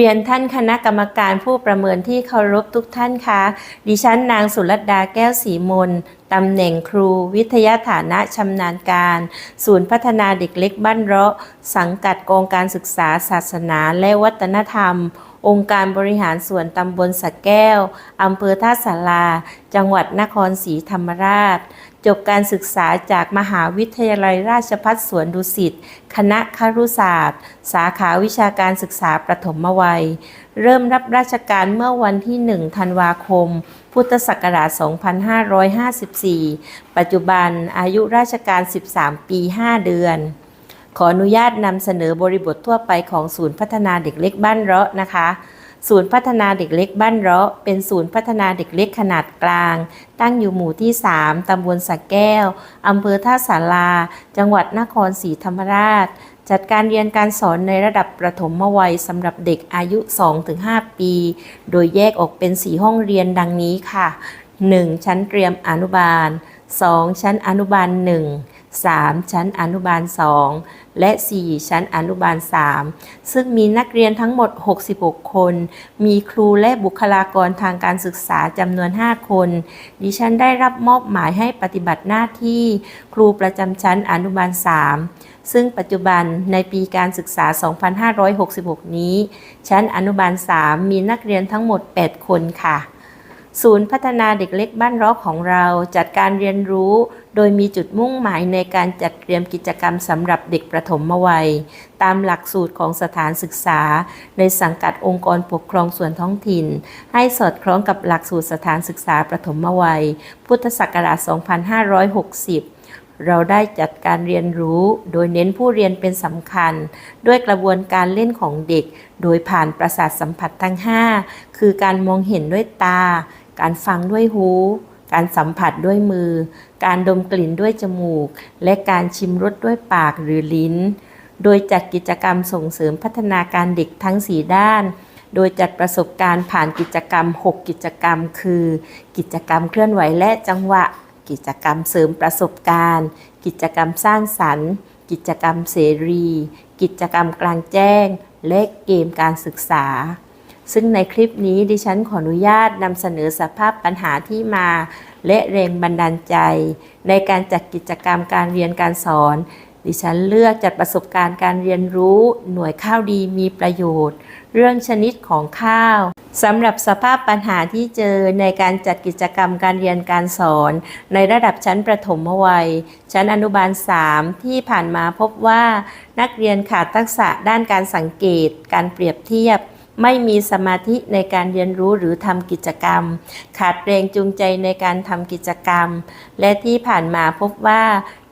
เรียนท่านคณะกรรมการผู้ประเมินที่เคารพทุกท่านคะ ดิฉันนางสุรดาแก้วศรีมนตำแหน่งครูวิทยาฐานะชำนาญการ ศูนย์พัฒนาเด็กเล็กบ้านเราะ สังกัดกองการศึกษาศาสนาและวัฒนธรรม องค์การบริหารส่วนตำบลสะแก้วอำเภอท่าสาราจังหวัดนครศรีธรรมราช จบการศึกษาจากมหาวิทยาลัยราชภัฏสวนดุสิต คณะครุศาสตร์ สาขาวิชาการศึกษาประถมวัย เริ่มรับราชการเมื่อวันที่ 1 ธันวาคม พุทธศักราช 2554 ปัจจุบันอายุราชการ 13 ปี 5 เดือน ขออนุญาตนำเสนอบริบททั่วไปของศูนย์พัฒนาเด็กเล็กบ้านเราะนะคะ ศูนย์พัฒนาเด็กเล็กบ้านเราะ เป็นศูนย์พัฒนาเด็กเล็กขนาดกลาง ตั้งอยู่หมู่ที่ 3 ตำบลสะแก้ว อำเภอท่าสารา จังหวัดนครศรีธรรมราช จัดการเรียนการสอนในระดับประถมวัยสำหรับเด็กอายุ 2-5 ปี โดยแยกออกเป็น 4 ห้องเรียนดังนี้ค่ะ 1. ชั้นเตรียมอนุบาล 2. ชั้นอนุบาล 1 3. ชั้นอนุบาล 2 และ 4 ชั้นอนุบาล 3 ซึ่งมีนักเรียนทั้งหมด 66 คน มีครูและบุคลากรทางการศึกษาจำนวน 5 คน ดิฉันได้รับมอบหมายให้ปฏิบัติหน้าที่ ครูประจำชั้นอนุบาล 3 ซึ่งปัจจุบันในปีการศึกษา 2566 นี้ ชั้นอนุบาล 3 มีนักเรียนทั้งหมด 8 คนค่ะ ศูนย์พัฒนาเด็กเล็กบ้านราะของเรา จัดการเรียนรู้ โดยมีจุดมุ่งหมายในการจัดเตรียมกิจกรรมสำหรับเด็กประถมวัย ตามหลักสูตรของสถานศึกษา ในสังกัดองค์กรปกครองส่วนท้องถิ่น ให้สอดคล้องกับหลักสูตรสถานศึกษาประถมวัย พุทธศักราช 2560เราได้จัดการเรียนรู้โดยเน้นผู้เรียนเป็นสำคัญ ด้วยกระบวนการเล่นของเด็ก โดยผ่านประสาทสัมผัสทั้ง 5 คือการมองเห็นด้วยตา การฟังด้วยหู การสัมผัสด้วยมือ การดมกลิ่นด้วยจมูก และการชิมรสด้วยปากหรือลิ้น โดยจัดกิจกรรมส่งเสริมพัฒนาการเด็กทั้ง 4 ด้าน โดยจัดประสบการณ์ผ่านกิจกรรม 6 กิจกรรม คือ กิจกรรมเคลื่อนไหวและจังหวะ กิจกรรมเสริมประสบการณ์ กิจกรรมสร้างสรรค์ กิจกรรมเสรี กิจกรรมกลางแจ้ง และเกมการศึกษา ซึ่งในคลิปนี้ดิฉันขออนุญาตนำเสนอสภาพปัญหาที่มา และแรงบันดาลใจ ในการจัดกิจกรรมการเรียนการสอน ดิฉันเลือกจัดประสบการณ์การเรียนรู้หน่วยข้าวดีมีประโยชน์ เรื่องชนิดของข้าวสำหรับสภาพปัญหาที่เจอในการจัดกิจกรรมการเรียนการสอน ในระดับชั้นประถมวัย ชั้นอนุบาล 3 ที่ผ่านมาพบว่า นักเรียนขาดทักษะด้านการสังเกต การเปรียบเทียบ ไม่มีสมาธิในการเรียนรู้หรือทำกิจกรรม ขาดแรงจูงใจในการทำกิจกรรม และที่ผ่านมาพบว่า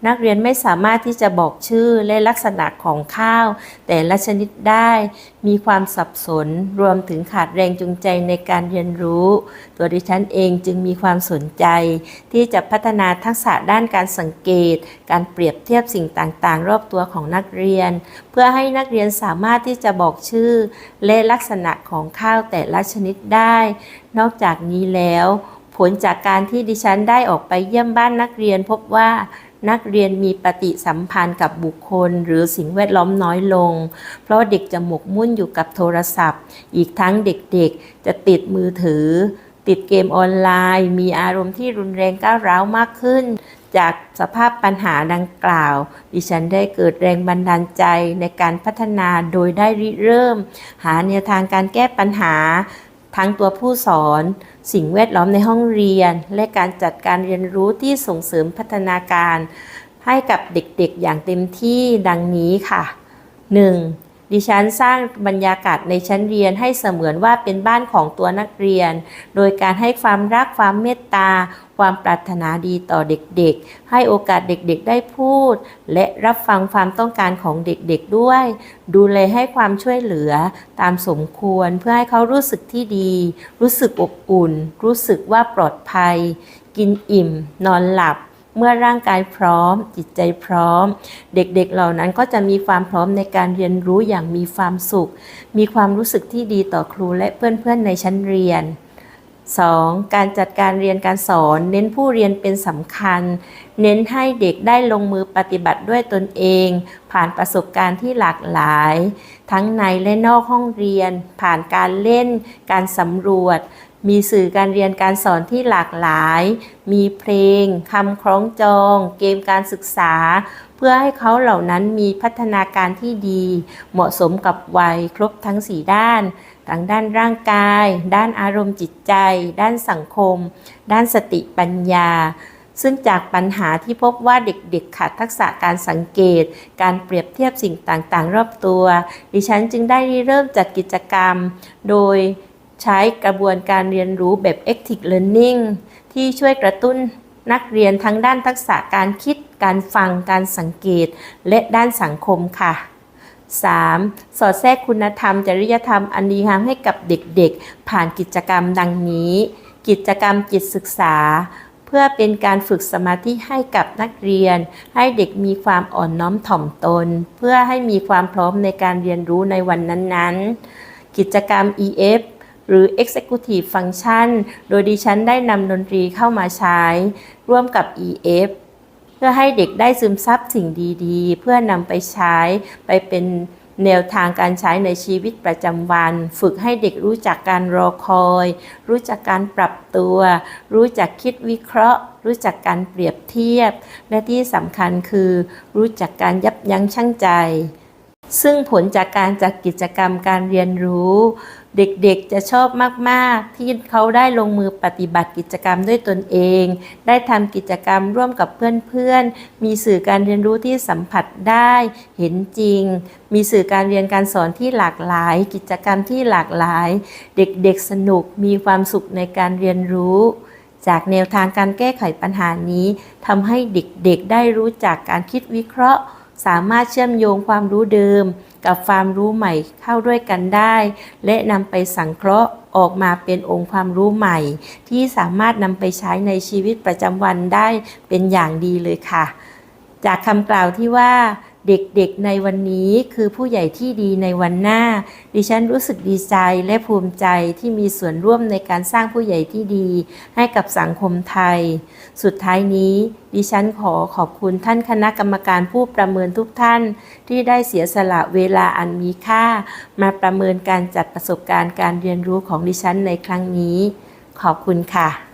นักเรียนไม่สามารถที่จะบอกชื่อและลักษณะของข้าว แต่ละชนิดได้ มีความสับสน รวมถึงขาดแรงจูงใจในการเรียนรู้ ตัวดิฉันเองจึงมีความสนใจ ที่จะพัฒนาทักษะด้านการสังเกต การเปรียบเทียบสิ่งต่างๆ รอบตัวของนักเรียน เพื่อให้นักเรียนสามารถที่จะบอกชื่อ และลักษณะของข้าวแต่ละชนิดได้ นอกจากนี้แล้วผลจากการที่ดิฉันได้ออกไปเยี่ยมบ้านนักเรียนพบว่า นักเรียนมีปฏิสัมพันธ์กับบุคคล หรือสิ่งแวดล้อมน้อยลง เพราะเด็กจะหมกมุ่นอยู่กับโทรศัพท์ อีกทั้งเด็กๆ จะติดมือถือ ติดเกมออนไลน์ มีอารมณ์ที่รุนแรงก้าวร้าวมากขึ้น จากสภาพปัญหาดังกล่าว ดิฉันได้เกิดแรงบันดาลใจในการพัฒนาโดยได้ริเริ่ม หาแนวทางการแก้ปัญหา ทั้งตัวผู้สอน สิ่งแวดล้อมในห้องเรียน และการจัดการเรียนรู้ที่ส่งเสริมพัฒนาการ ให้กับเด็กๆอย่างเต็มที่ดังนี้ค่ะ 1. ดิฉันสร้างบรรยากาศในชั้นเรียนให้เสมือนว่าเป็นบ้านของตัวนักเรียน โดยการให้ความรักความเมตตา ความปรารถนาดีต่อเด็กๆ ให้โอกาสเด็กๆ ได้พูด และรับฟังความต้องการของเด็กๆด้วย ดูแลให้ความช่วยเหลือตามสมควรเพื่อให้เขารู้สึกที่ดี รู้สึกอบอุ่น รู้สึกว่าปลอดภัย กินอิ่ม นอนหลับ เมื่อร่างกายพร้อม จิตใจพร้อม เด็กๆเหล่านั้นก็จะมีความพร้อมในการเรียนรู้อย่างมีความสุข มีความรู้สึกที่ดีต่อครูและเพื่อนๆในชั้นเรียน 2. การจัดการเรียนการสอน เน้นผู้เรียนเป็นสำคัญ เน้นให้เด็กได้ลงมือปฏิบัติด้วยตนเอง ผ่านประสบการณ์ที่หลากหลาย ทั้งในและนอกห้องเรียน ผ่านการเล่น การสำรวจ มีสื่อการเรียนการสอนที่หลากหลาย มีเพลงคำคล้องจอง เกมการศึกษา เพื่อให้เขาเหล่านั้นมีพัฒนาการที่ดี เหมาะสมกับวัยครบทั้ง 4 ด้านทั้งด้านร่างกาย ด้านอารมณ์จิตใจ ด้านสังคม ด้านสติปัญญา ซึ่งจากปัญหาที่พบว่าเด็กๆ ขาดทักษะการสังเกต การเปรียบเทียบสิ่งต่างๆ รอบตัว ดิฉันจึงได้เริ่มจัดกิจกรรม โดย ใช้กระบวนการเรียนรู้แบบ active learning ที่ช่วยกระตุ้นนักเรียนทั้งด้านทักษะการคิด การฟัง การสังเกต และด้านสังคมค่ะ 3. สอดแทรกคุณธรรม จริยธรรมอันดีงามให้กับเด็กๆ ผ่านกิจกรรมดังนี้ กิจกรรมจิตศึกษา เพื่อเป็นการฝึกสมาธิให้กับนักเรียน ให้เด็กมีความอ่อนน้อมถ่อมตน เพื่อให้มีความพร้อมในการเรียนรู้ในวันนั้นๆ กิจกรรม EF หรือ Executive Function โดยดิฉันได้นำดนตรีเข้ามาใช้ ร่วมกับ EF เพื่อให้เด็กได้ซึมซับสิ่งดีๆ เพื่อนำไปใช้ไปเป็นแนวทางการใช้ในชีวิตประจำวัน ฝึกให้เด็กรู้จักการรอคอย รู้จักการปรับตัว รู้จักคิดวิเคราะห์ รู้จักการเปรียบเทียบ และที่สำคัญคือ รู้จักการยับยั้งชั่งใจ ซึ่งผลจากการจัดกิจกรรมการเรียนรู้ เด็กๆจะชอบมากๆ ที่เขาได้ลงมือปฏิบัติกิจกรรมด้วยตนเอง ได้ทำกิจกรรมร่วมกับเพื่อนๆ มีสื่อการเรียนรู้ที่สัมผัสได้ เห็นจริง มีสื่อการเรียนการสอนที่หลากหลาย กิจกรรมที่หลากหลาย เด็กๆสนุกมีความสุขในการเรียนรู้จากแนวทางการแก้ไขปัญหานี้ทำให้เด็กๆ ได้รู้จักการคิดวิเคราะห์ สามารถเชื่อมโยงความรู้เดิม กับความรู้ใหม่เข้าด้วยกันได้ และนำไปสังเคราะห์ออกมาเป็นองค์ความรู้ใหม่ ที่สามารถนำไปใช้ในชีวิตประจำวันได้เป็นอย่างดีเลยค่ะ จากคำกล่าวที่ว่า เด็กๆในวันนี้คือผู้ใหญ่ที่ดีในวันหน้า ดิฉันรู้สึกดีใจและภูมิใจที่มีส่วนร่วมในการสร้างผู้ใหญ่ที่ดี ให้กับสังคมไทย สุดท้ายนี้ ดิฉันขอขอบคุณท่านคณะกรรมการผู้ประเมินทุกท่าน ที่ได้เสียสละเวลาอันมีค่า มาประเมินการจัดประสบการณ์การเรียนรู้ของดิฉันในครั้งนี้ ขอบคุณค่ะ